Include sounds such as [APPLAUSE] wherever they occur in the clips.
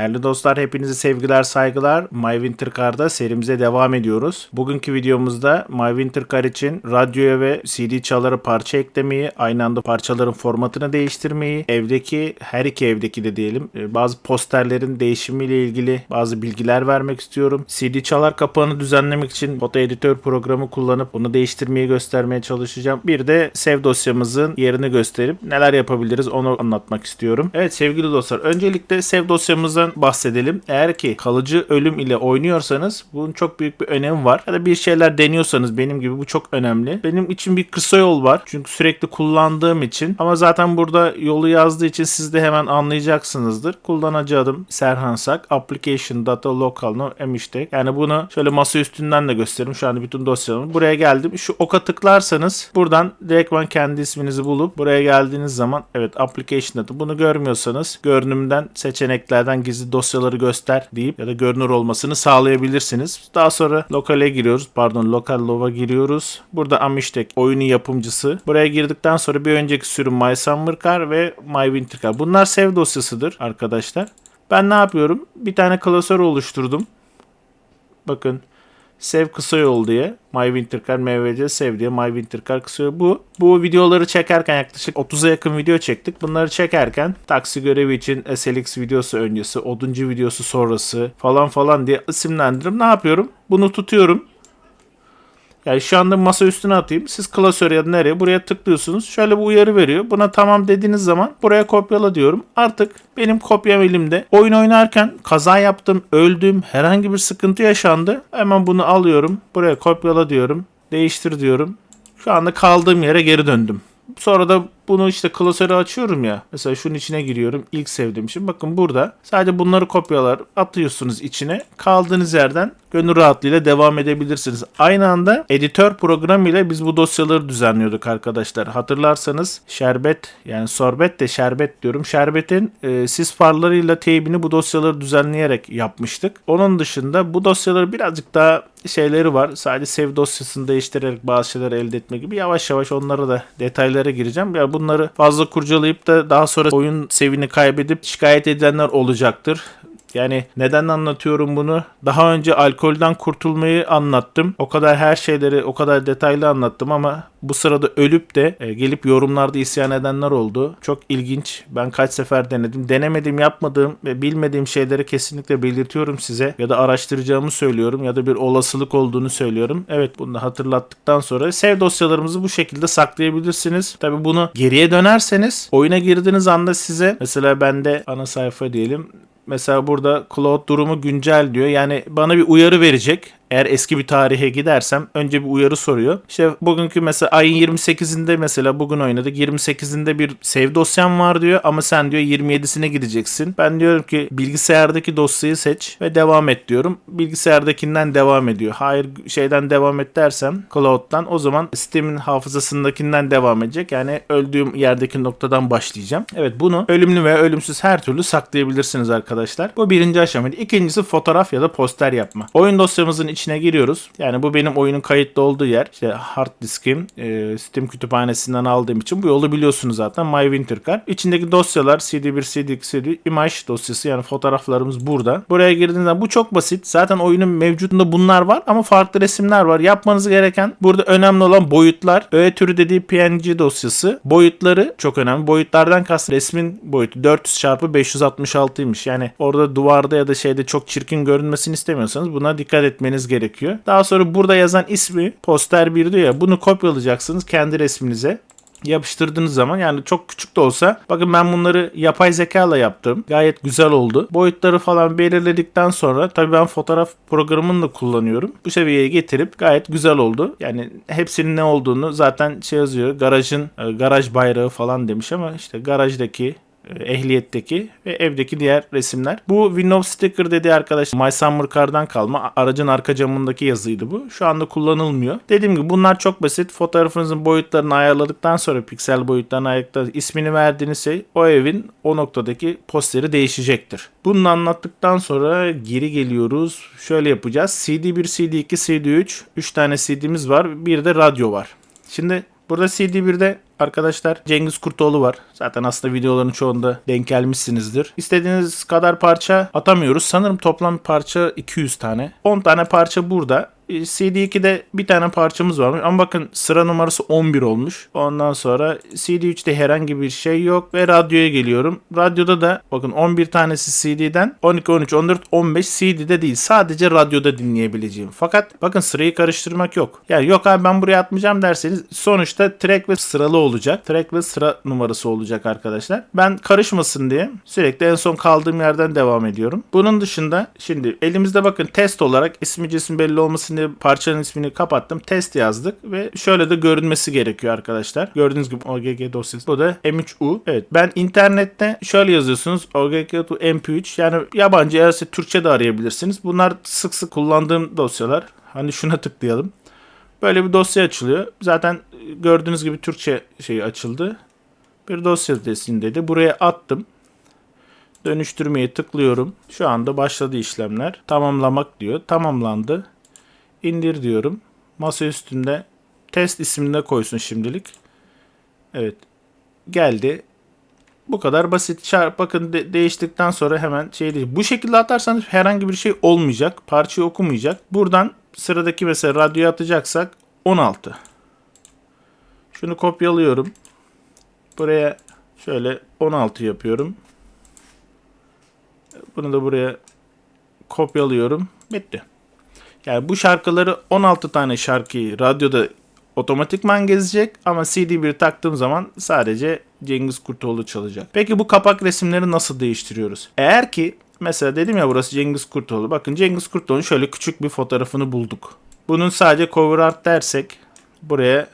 Değerli dostlar hepinize sevgiler saygılar. My Winter Car'da serimize devam ediyoruz. Bugünkü videomuzda My Winter Car için radyoya ve CD çaları parça eklemeyi, aynı anda parçaların formatını değiştirmeyi, evdeki her iki evdeki de diyelim e, bazı posterlerin değişimiyle ilgili bazı bilgiler vermek istiyorum. CD çalar kapağını düzenlemek için foto editör programı kullanıp bunu değiştirmeyi göstermeye çalışacağım. Bir de sev dosyamızın yerini gösterip neler yapabiliriz onu anlatmak istiyorum. Evet sevgili dostlar öncelikle sev dosyamızdan bahsedelim. Eğer ki kalıcı ölüm ile oynuyorsanız bunun çok büyük bir önemi var. Ya da bir şeyler deniyorsanız benim gibi bu çok önemli. Benim için bir kısa yol var. Çünkü sürekli kullandığım için. Ama zaten burada yolu yazdığı için siz de hemen anlayacaksınızdır. Kullanıcı adım Serhan Sak. Application data local no emiştek. Yani bunu şöyle masa üstünden de göstereyim. Şu anda bütün dosyalarımı. Buraya geldim. Şu oka tıklarsanız buradan direktman kendi isminizi bulup buraya geldiğiniz zaman evet application data bunu görmüyorsanız görünümden seçeneklerden gizli dosyaları göster deyip ya da görünür olmasını sağlayabilirsiniz. Daha sonra lokale giriyoruz. Pardon lokal lova giriyoruz. Burada Amishtek oyunun yapımcısı. Buraya girdikten sonra bir önceki sürüm My Summer Car ve My Winter Car. Bunlar sev dosyasıdır arkadaşlar. Ben ne yapıyorum? Bir tane klasör oluşturdum. Bakın Sev kısa yol diye. My Winter Car MVC Sev diye My Winter Car kısa yol. Bu, bu videoları çekerken yaklaşık 30'a yakın video çektik. Bunları çekerken taksi görevi için SLX videosu öncesi, oduncu videosu sonrası falan falan diye isimlendirip ne yapıyorum? Bunu tutuyorum. Yani şu anda masa üstüne atayım. Siz klasör ya da nereye buraya tıklıyorsunuz. Şöyle bir uyarı veriyor. Buna tamam dediğiniz zaman buraya kopyala diyorum. Artık benim kopyam elimde. Oyun oynarken kaza yaptım, öldüm, herhangi bir sıkıntı yaşandı. Hemen bunu alıyorum. Buraya kopyala diyorum. Değiştir diyorum. Şu anda kaldığım yere geri döndüm. Sonra da bunu işte klasörü açıyorum ya. Mesela şunun içine giriyorum. İlk sevdiğim için. Bakın burada sadece bunları kopyalar atıyorsunuz içine. Kaldığınız yerden gönül rahatlığıyla devam edebilirsiniz. Aynı anda editör programı ile biz bu dosyaları düzenliyorduk arkadaşlar. Hatırlarsanız şerbet yani sorbet de şerbet diyorum. Şerbetin e, sis farlarıyla teybini bu dosyaları düzenleyerek yapmıştık. Onun dışında bu dosyaları birazcık daha şeyleri var. Sadece save dosyasını değiştirerek bazı şeyler elde etme gibi. Yavaş yavaş onlara da detaylara gireceğim. Ya bunları fazla kurcalayıp da daha sonra oyun sevini kaybedip şikayet edenler olacaktır. Yani neden anlatıyorum bunu? Daha önce alkolden kurtulmayı anlattım. O kadar her şeyleri o kadar detaylı anlattım ama bu sırada ölüp de e, gelip yorumlarda isyan edenler oldu. Çok ilginç. Ben kaç sefer denedim. Denemedim, yapmadığım ve bilmediğim şeyleri kesinlikle belirtiyorum size ya da araştıracağımı söylüyorum ya da bir olasılık olduğunu söylüyorum. Evet bunu da hatırlattıktan sonra sev dosyalarımızı bu şekilde saklayabilirsiniz. Tabi bunu geriye dönerseniz oyuna girdiğiniz anda size mesela bende ana sayfa diyelim Mesela burada cloud durumu güncel diyor. Yani bana bir uyarı verecek. Eğer eski bir tarihe gidersem önce bir uyarı soruyor. İşte bugünkü mesela ayın 28'inde mesela bugün oynadık. 28'inde bir save dosyam var diyor ama sen diyor 27'sine gideceksin. Ben diyorum ki bilgisayardaki dosyayı seç ve devam et diyorum. Bilgisayardakinden devam ediyor. Hayır şeyden devam et dersem cloud'dan o zaman Steam'in hafızasındakinden devam edecek. Yani öldüğüm yerdeki noktadan başlayacağım. Evet bunu ölümlü veya ölümsüz her türlü saklayabilirsiniz arkadaşlar. Bu birinci aşama. İkincisi fotoğraf ya da poster yapma. Oyun dosyamızın içine giriyoruz. Yani bu benim oyunun kayıtlı olduğu yer. İşte hard diskim e, Steam kütüphanesinden aldığım için bu yolu biliyorsunuz zaten. My Winter Car. İçindeki dosyalar CD1, CD2, CD image dosyası yani fotoğraflarımız burada. Buraya girdiğinizde bu çok basit. Zaten oyunun mevcudunda bunlar var ama farklı resimler var. Yapmanız gereken burada önemli olan boyutlar. Öğe türü dediği PNG dosyası. Boyutları çok önemli. Boyutlardan kastım resmin boyutu 400 çarpı 566'ymış. Yani orada duvarda ya da şeyde çok çirkin görünmesini istemiyorsanız buna dikkat etmeniz gerekiyor. Daha sonra burada yazan ismi poster 1 diyor ya bunu kopyalayacaksınız kendi resminize yapıştırdığınız zaman yani çok küçük de olsa bakın ben bunları yapay zeka ile yaptım. Gayet güzel oldu. Boyutları falan belirledikten sonra tabii ben fotoğraf programını da kullanıyorum. Bu seviyeye getirip gayet güzel oldu. Yani hepsinin ne olduğunu zaten şey yazıyor. Garajın e, garaj bayrağı falan demiş ama işte garajdaki ehliyetteki ve evdeki diğer resimler. Bu Windows Sticker dediği arkadaş My Summer Car'dan kalma. Aracın arka camındaki yazıydı bu. Şu anda kullanılmıyor. Dediğim gibi bunlar çok basit. Fotoğrafınızın boyutlarını ayarladıktan sonra piksel boyutlarını ayarladıktan ismini verdiğiniz şey o evin o noktadaki posteri değişecektir. Bunu anlattıktan sonra geri geliyoruz. Şöyle yapacağız. CD1, CD2, CD3 3 tane CD'miz var. Bir de radyo var. Şimdi burada CD1'de arkadaşlar Cengiz Kurtoğlu var. Zaten aslında videoların çoğunda denk gelmişsinizdir. İstediğiniz kadar parça atamıyoruz. Sanırım toplam parça 200 tane. 10 tane parça burada. E, CD2'de bir tane parçamız varmış ama bakın sıra numarası 11 olmuş. Ondan sonra CD3'te herhangi bir şey yok ve radyoya geliyorum. Radyoda da bakın 11 tanesi CD'den 12, 13, 14, 15 CD'de değil. Sadece radyoda dinleyebileceğim. Fakat bakın sırayı karıştırmak yok. Yani yok abi ben buraya atmayacağım derseniz sonuçta track ve sıralı olacak. Track ve sıra numarası olacak arkadaşlar. Ben karışmasın diye sürekli en son kaldığım yerden devam ediyorum. Bunun dışında şimdi elimizde bakın test olarak ismi cisim belli olmasın diye parçanın ismini kapattım. Test yazdık ve şöyle de görünmesi gerekiyor arkadaşlar. Gördüğünüz gibi OGG dosyası. Bu da M3U. Evet ben internette şöyle yazıyorsunuz. OGG to MP3 yani yabancı eğerse Türkçe de arayabilirsiniz. Bunlar sık sık kullandığım dosyalar. Hani şuna tıklayalım. Böyle bir dosya açılıyor. Zaten gördüğünüz gibi Türkçe şeyi açıldı. Bir dosya dedi. Buraya attım. Dönüştürmeye tıklıyorum. Şu anda başladı işlemler. Tamamlamak diyor. Tamamlandı. İndir diyorum. Masa üstünde test isminde koysun şimdilik. Evet. Geldi. Bu kadar basit. Bakın de- değiştikten sonra hemen şey değil. Bu şekilde atarsanız herhangi bir şey olmayacak. Parçayı okumayacak. Buradan sıradaki mesela radyoya atacaksak 16. Şunu kopyalıyorum. Buraya şöyle 16 yapıyorum. Bunu da buraya kopyalıyorum. Bitti. Yani bu şarkıları 16 tane şarkıyı radyoda otomatikman gezecek ama CD1 taktığım zaman sadece Cengiz Kurtoğlu çalacak. Peki bu kapak resimleri nasıl değiştiriyoruz? Eğer ki mesela dedim ya burası Cengiz Kurtoğlu. Bakın Cengiz Kurtoğlu'nun şöyle küçük bir fotoğrafını bulduk. Bunun sadece cover art dersek buraya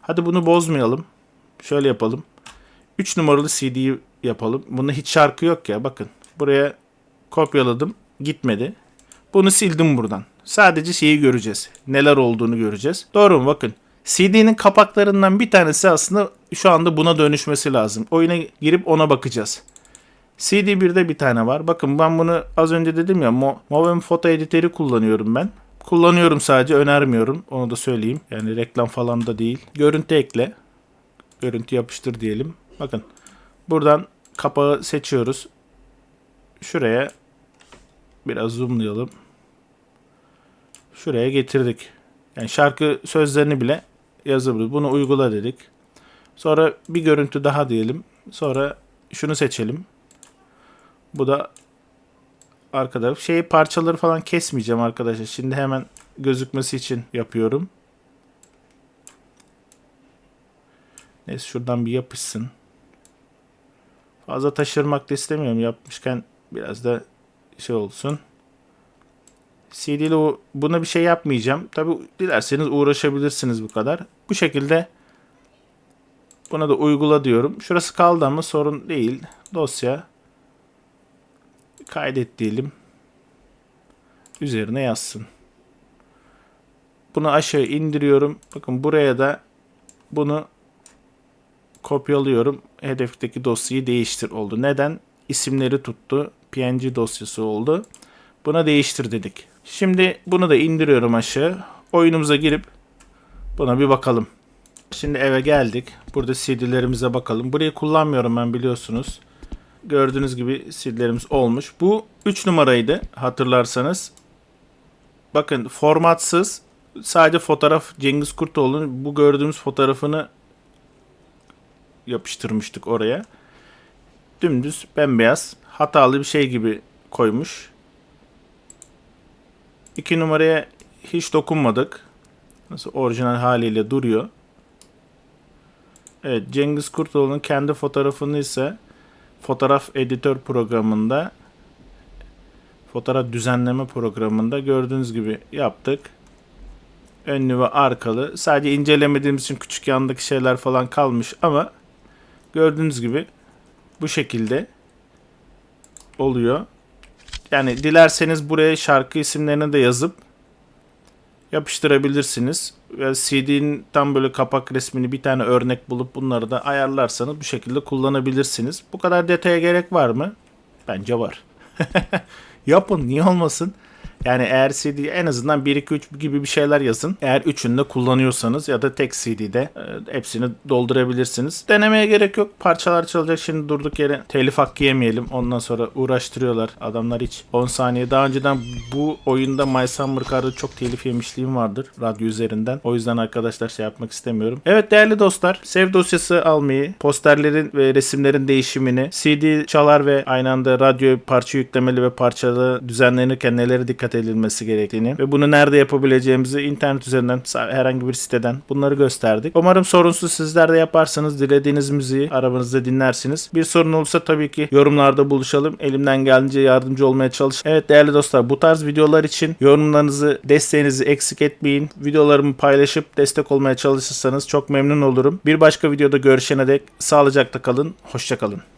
hadi bunu bozmayalım. Şöyle yapalım. 3 numaralı CD'yi yapalım. Bunda hiç şarkı yok ya bakın. Buraya kopyaladım. Gitmedi. Bunu sildim buradan. Sadece şeyi göreceğiz. Neler olduğunu göreceğiz. Doğru mu? Bakın. CD'nin kapaklarından bir tanesi aslında şu anda buna dönüşmesi lazım. Oyuna girip ona bakacağız. CD1'de bir tane var. Bakın ben bunu az önce dedim ya Mo- Movem Photo Editörü kullanıyorum ben. Kullanıyorum sadece önermiyorum. Onu da söyleyeyim. Yani reklam falan da değil. Görüntü ekle. Görüntü yapıştır diyelim. Bakın. Buradan kapağı seçiyoruz. Şuraya biraz zoomlayalım. Şuraya getirdik. Yani şarkı sözlerini bile yazabiliriz. Bunu uygula dedik. Sonra bir görüntü daha diyelim. Sonra şunu seçelim. Bu da arkada. Şey parçaları falan kesmeyeceğim arkadaşlar. Şimdi hemen gözükmesi için yapıyorum. Neyse şuradan bir yapışsın. Fazla taşırmak da istemiyorum. Yapmışken biraz da şey olsun. CD ile buna bir şey yapmayacağım. Tabi dilerseniz uğraşabilirsiniz bu kadar. Bu şekilde buna da uygula diyorum. Şurası kaldı ama sorun değil. Dosya kaydet diyelim. Üzerine yazsın. Bunu aşağı indiriyorum. Bakın buraya da bunu kopyalıyorum. Hedefteki dosyayı değiştir oldu. Neden? İsimleri tuttu. PNG dosyası oldu. Buna değiştir dedik. Şimdi bunu da indiriyorum aşağı. Oyunumuza girip buna bir bakalım. Şimdi eve geldik. Burada CD'lerimize bakalım. Burayı kullanmıyorum ben biliyorsunuz. Gördüğünüz gibi CD'lerimiz olmuş. Bu 3 numaraydı hatırlarsanız. Bakın formatsız sadece fotoğraf Cengiz Kurtoğlu'nun bu gördüğümüz fotoğrafını yapıştırmıştık oraya. Dümdüz bembeyaz hatalı bir şey gibi koymuş. 2 numaraya hiç dokunmadık. Nasıl orijinal haliyle duruyor. Evet Cengiz Kurtoğlu'nun kendi fotoğrafını ise fotoğraf editör programında fotoğraf düzenleme programında gördüğünüz gibi yaptık. Önlü ve arkalı. Sadece incelemediğimiz için küçük yandaki şeyler falan kalmış ama gördüğünüz gibi bu şekilde oluyor. Yani dilerseniz buraya şarkı isimlerini de yazıp yapıştırabilirsiniz. CD'nin tam böyle kapak resmini bir tane örnek bulup bunları da ayarlarsanız bu şekilde kullanabilirsiniz. Bu kadar detaya gerek var mı? Bence var. [LAUGHS] Yapın niye olmasın? Yani eğer CD en azından 1 2 3 gibi bir şeyler yazın. Eğer üçünü de kullanıyorsanız ya da tek CD'de e, hepsini doldurabilirsiniz. Denemeye gerek yok. Parçalar çalacak şimdi durduk yere telif hakkı yemeyelim. Ondan sonra uğraştırıyorlar adamlar hiç. 10 saniye daha önceden bu oyunda My Summer Car'da çok telif yemişliğim vardır radyo üzerinden. O yüzden arkadaşlar şey yapmak istemiyorum. Evet değerli dostlar, sev dosyası almayı, posterlerin ve resimlerin değişimini, CD çalar ve aynı anda radyo parça yüklemeli ve parçalı düzenlenirken nelere dikkat edilmesi gerektiğini ve bunu nerede yapabileceğimizi internet üzerinden herhangi bir siteden bunları gösterdik. Umarım sorunsuz sizler de yaparsınız. Dilediğiniz müziği arabanızda dinlersiniz. Bir sorun olursa tabii ki yorumlarda buluşalım. Elimden geldiğince yardımcı olmaya çalış. Evet değerli dostlar bu tarz videolar için yorumlarınızı, desteğinizi eksik etmeyin. Videolarımı paylaşıp destek olmaya çalışırsanız çok memnun olurum. Bir başka videoda görüşene dek sağlıcakla kalın. Hoşçakalın.